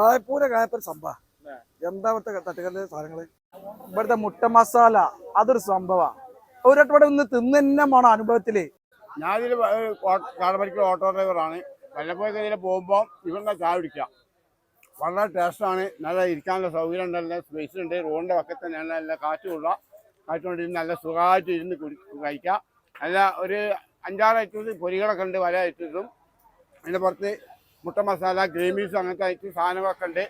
വായ്പൂര കായപ്പൻ സംഭവ. എന്താ ഇവിടുത്തെ തട്ടുകല്ല് സാധനങ്ങൾ? ഇവിടുത്തെ മുട്ട മസാല അതൊരു സംഭവ. ഒരട്ടം ഇവിടെ ഒന്ന് തിന്നെന്നാണ് തന്നെ ഞാൻ അനുഭവത്തിൽ ഞാനിതിൽ കാടമരിക്കൽ ഓട്ടോ ഡ്രൈവറാണ്. വല്ലപ്പോഴൊക്കെ ഇതിൽ പോകുമ്പോൾ ഇവിടെ ചായ കുടിക്കാം. വളരെ ടേസ്റ്റാണ്. നല്ല ഇരിക്കാനുള്ള സൗകര്യം ഉണ്ട് നല്ല സ്പേസ് ഉണ്ട്. റോഡിന്റെ പക്കത്ത് തന്നെ നല്ല കാറ്റുള്ള കാറ്റുകൊണ്ടിരുന്ന് നല്ല സുഖമായിട്ട് ഇരുന്ന് കുടി കഴിക്കാം. നല്ല ഒരു അഞ്ചാറ് ഐറ്റംസ് പൊരികളൊക്കെ ഉണ്ട് പല ഐറ്റംസും. അതിന്റെ പുറത്ത് മുട്ട മസാല ഗ്രേമീസ് അങ്ങനത്തെ ഐറ്റം സാധനങ്ങളൊക്കെ ഉണ്ട്.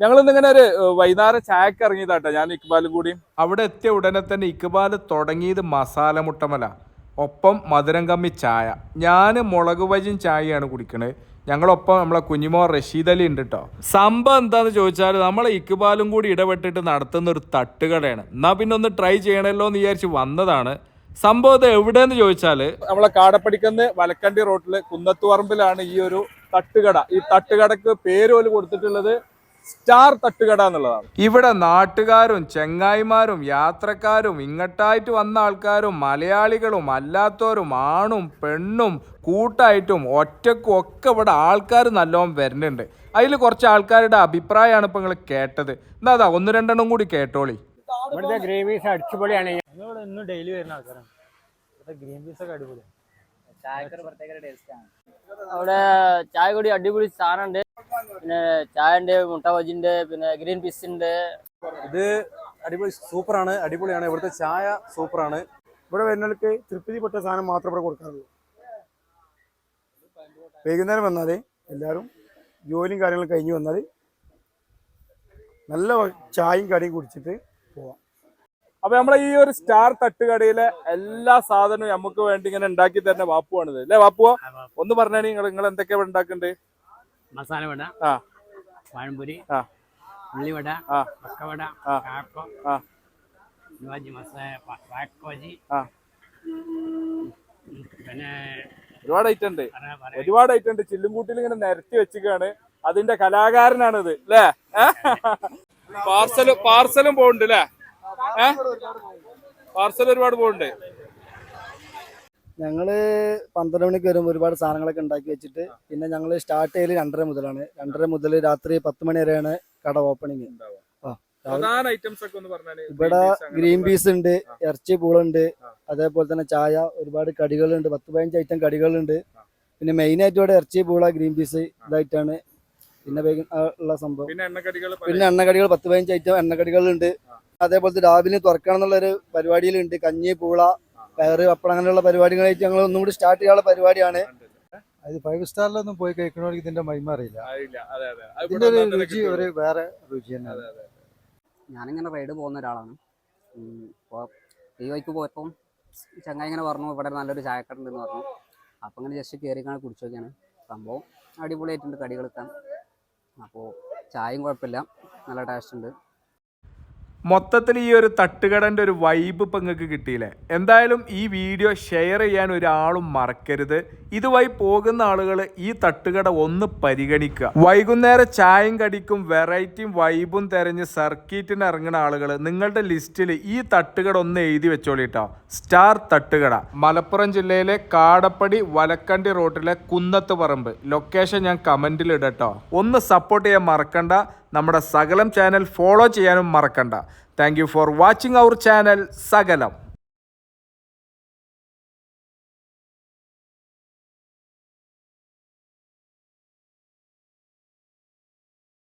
ഞങ്ങൾ ഇന്നിങ്ങനെ ഒരു വൈകുന്നേരം ചായക്ക് ഇറങ്ങിയതാട്ടോ ഞാൻ ഇക്ബാലും കൂടി അവിടെ എത്തിയ ഉടനെ തന്നെ ഇക്ബാൽ തുടങ്ങിയത് മസാല മുട്ടമല ഒപ്പം മധുരം കമ്മി ചായ. ഞാൻ മുളക് വജും ചായയാണ് കുടിക്കണത് ഞങ്ങളൊപ്പം നമ്മളെ കുഞ്ഞുമോ റഷീദ് അലി ഉണ്ട് കേട്ടോ സംഭവം എന്താന്ന് ചോദിച്ചാൽ നമ്മൾ ഇക്ബാലും കൂടി ഇടപെട്ടിട്ട് നടത്തുന്ന ഒരു തട്ടുകടയാണ്. എന്നാൽ പിന്നെ ഒന്ന് ട്രൈ ചെയ്യണമല്ലോ എന്ന് വിചാരിച്ച് വന്നതാണ്. സംഭവം എവിടെയെന്ന് ചോദിച്ചാൽ നമ്മളെ കാടപ്പടിക്കുന്ന വലക്കണ്ടി റോട്ടിൽ കുന്നത്തുപറമ്പിലാണ് ഈ ഒരു തട്ടുകട. ഈ തട്ടുകടക്ക് പേര് പോലും കൊടുത്തിട്ടുള്ളത് സ്റ്റാർ തട്ടുകട എന്നുള്ളതാണ്. ഇവിടെ നാട്ടുകാരും ചെങ്ങായിമാരും യാത്രക്കാരും ഇങ്ങോട്ടായിട്ട് വന്ന ആൾക്കാരും മലയാളികളും അല്ലാത്തവരും ആണും പെണ്ണും കൂട്ടായിട്ടും ഒറ്റക്കും ഒക്കെ ഇവിടെ ആൾക്കാർ നല്ലോണം വരുന്നുണ്ട്. അതിൽ കുറച്ച് ആൾക്കാരുടെ അഭിപ്രായമാണ് ഇപ്പൊ നിങ്ങൾ കേട്ടത്. എന്താ അതാ ഒന്ന് രണ്ടെണ്ണം കൂടി കേട്ടോളി. ഇവിടുത്തെ ഗ്രേവീസ് അടിച്ചുപൊളിയാണ്. ഞങ്ങളിവിടെ ഇന്നും ഡെയിലി വരുന്ന ആൾക്കാരാണ്. ഇവിടെ ഗ്രീൻ പീസ് ഒക്കെ അടിപൊളിയാണ് ചായക്കൊരു പ്രത്യേക ടേസ്റ്റ് ആണ്. അവിടെ ചായ കൂടി അടിപൊളി സാധനമുണ്ട്. പിന്നെ ചായ ഉണ്ട് മുട്ട ബജിണ്ട് പിന്നെ ഗ്രീൻ പീസ് ഉണ്ട്. ഇത് അടിപൊളി സൂപ്പറാണ് അടിപൊളിയാണ്. ഇവിടുത്തെ ചായ സൂപ്പറാണ് ഇവിടെ വരുന്നവർക്ക് തൃപ്തി പെട്ട സാധനം മാത്രം ഇവിടെ കൊടുക്കാറുള്ളൂ. വൈകുന്നേരം വന്നാൽ എല്ലാവരും ജോലിയും കാര്യങ്ങളും കഴിഞ്ഞ് വന്നാൽ നല്ല ചായയും കടിയും കുടിച്ചിട്ട് പോവാം. അപ്പൊ നമ്മളെ ഈ ഒരു സ്റ്റാർ തട്ടുകടയിലെ എല്ലാ സാധനവും നമുക്ക് വേണ്ടി ഇങ്ങനെ ഉണ്ടാക്കി തരുന്ന വാപ്പുവാണിത്. അല്ലേ വാപ്പുവ? ഒന്ന് പറഞ്ഞാൽ നിങ്ങൾ നിങ്ങൾ എന്തൊക്കെയാ ഇവിടെ ഉണ്ടാക്കുന്നുണ്ട് മസാല വട ആ. പഴംപൊരി ആ. ഉള്ളിവട ആ. പക്കവട ആ. കാക്കോ ആ. വാക്കോജി ആ. പിന്നെ ഒരുപാട് ഐറ്റം ഉണ്ട്. ഒരുപാട് ഐറ്റം ഉണ്ട്. ചില്ലുംകൂട്ടിൽ ഇങ്ങനെ നിരത്തി വെച്ചിക്കാണ് അതിന്റെ കലാകാരനാണിത്. അല്ലേ? പാർസലും പാർസലും പോകുന്നുണ്ട് അല്ലേ? ഏ? പാർസൽ ഒരുപാട് പോകുന്നുണ്ട് ഞങ്ങൾ പന്ത്രണ്ട് മണിക്ക് വരുമ്പോൾ ഒരുപാട് സാധനങ്ങളൊക്കെ ഉണ്ടാക്കി വെച്ചിട്ട്. പിന്നെ ഞങ്ങൾ സ്റ്റാർട്ട് ചെയ്ത് രണ്ടര മുതലാണ്. രണ്ടര മുതൽ രാത്രി പത്ത് മണി വരെയാണ് കട ഓപ്പണിങ് ഇവിടെ ഗ്രീൻ പീസ് ഉണ്ട് ഇറച്ചി പൂളുണ്ട്. അതേപോലെ തന്നെ ചായ ഒരുപാട് കടികളുണ്ട് പത്ത് പതിനഞ്ച് ഐറ്റം കടികളുണ്ട്. പിന്നെ മെയിൻ ആയിട്ട് ഇവിടെ ഇറച്ചി പൂള ഗ്രീൻ പീസ് ഇതായിട്ടാണ്. പിന്നെ ഉള്ള സംഭവം. പിന്നെ എണ്ണക്കടികൾ പത്ത് പതിനഞ്ച് ഐറ്റം എണ്ണക്കടികളുണ്ട്. അതേപോലത്തെ രാവിലെ തുറക്കണം എന്നുള്ളൊരു പരിപാടിയിലുണ്ട്. കഞ്ഞി പൂള പയറ് പപ്പടം അങ്ങനെയുള്ള പരിപാടികളായിട്ട് ഞങ്ങൾ ഒന്നും കൂടി സ്റ്റാർട്ട് ചെയ്യാനുള്ള പരിപാടിയാണ്. അത് ഫൈവ് സ്റ്റാറിലൊന്നും പോയി കഴിക്കണമെങ്കിൽ ഇതിന്റെ മഹിമ അറിയില്ല. ഇതിന്റെ ഒരു രുചി. ഒരു വേറെ രുചി തന്നെയാണ് ഞാനിങ്ങനെ റൈഡ് പോകുന്ന ഒരാളാണ്. ഇപ്പോൾ ഈ വഴിക്ക് പോയപ്പം ചങ്ങായി ഇങ്ങനെ പറഞ്ഞു ഇവിടെ നല്ലൊരു ചായക്കട ഉണ്ടെന്ന് പറഞ്ഞു. അപ്പം ഇങ്ങനെ ജസ്റ്റ് കയറി ഇങ്ങനെ കുടിച്ചു നോക്കിയാണ് സംഭവം അടിപൊളിയായിട്ടുണ്ട് കടികളൊക്കെ. അപ്പോൾ ചായയും കുഴപ്പമില്ല. നല്ല ടേസ്റ്റ് ഉണ്ട്. മൊത്തത്തിൽ ഈ ഒരു തട്ടുകടന്റെ ഒരു വൈബ് ഇപ്പം നിങ്ങൾക്ക് കിട്ടിയില്ലേ? എന്തായാലും ഈ വീഡിയോ ഷെയർ ചെയ്യാൻ ഒരാളും മറക്കരുത്. ഇതുവഴി പോകുന്ന ആളുകൾ ഈ തട്ടുകട ഒന്ന് പരിഗണിക്കുക. വൈകുന്നേരം ചായയും കടിക്കും വെറൈറ്റിയും വൈബും തിരഞ്ഞ് സർക്കിറ്റിന് ഇറങ്ങുന്ന ആളുകൾ നിങ്ങളുടെ ലിസ്റ്റിൽ ഈ തട്ടുകട ഒന്ന് എഴുതി വെച്ചോളിട്ടോ സ്റ്റാർ തട്ടുകട. മലപ്പുറം ജില്ലയിലെ കാടപ്പടി വലക്കണ്ടി റോട്ടിലെ കുന്നത്ത് പറമ്പ്. ലൊക്കേഷൻ ഞാൻ കമന്റിൽ ഇടട്ടോ. ഒന്ന് സപ്പോർട്ട് ചെയ്യാൻ മറക്കണ്ട. നമ്മുടെ സകലം ചാനൽ ഫോളോ ചെയ്യാനും മറക്കണ്ട. Thank for watching our channel സകലം.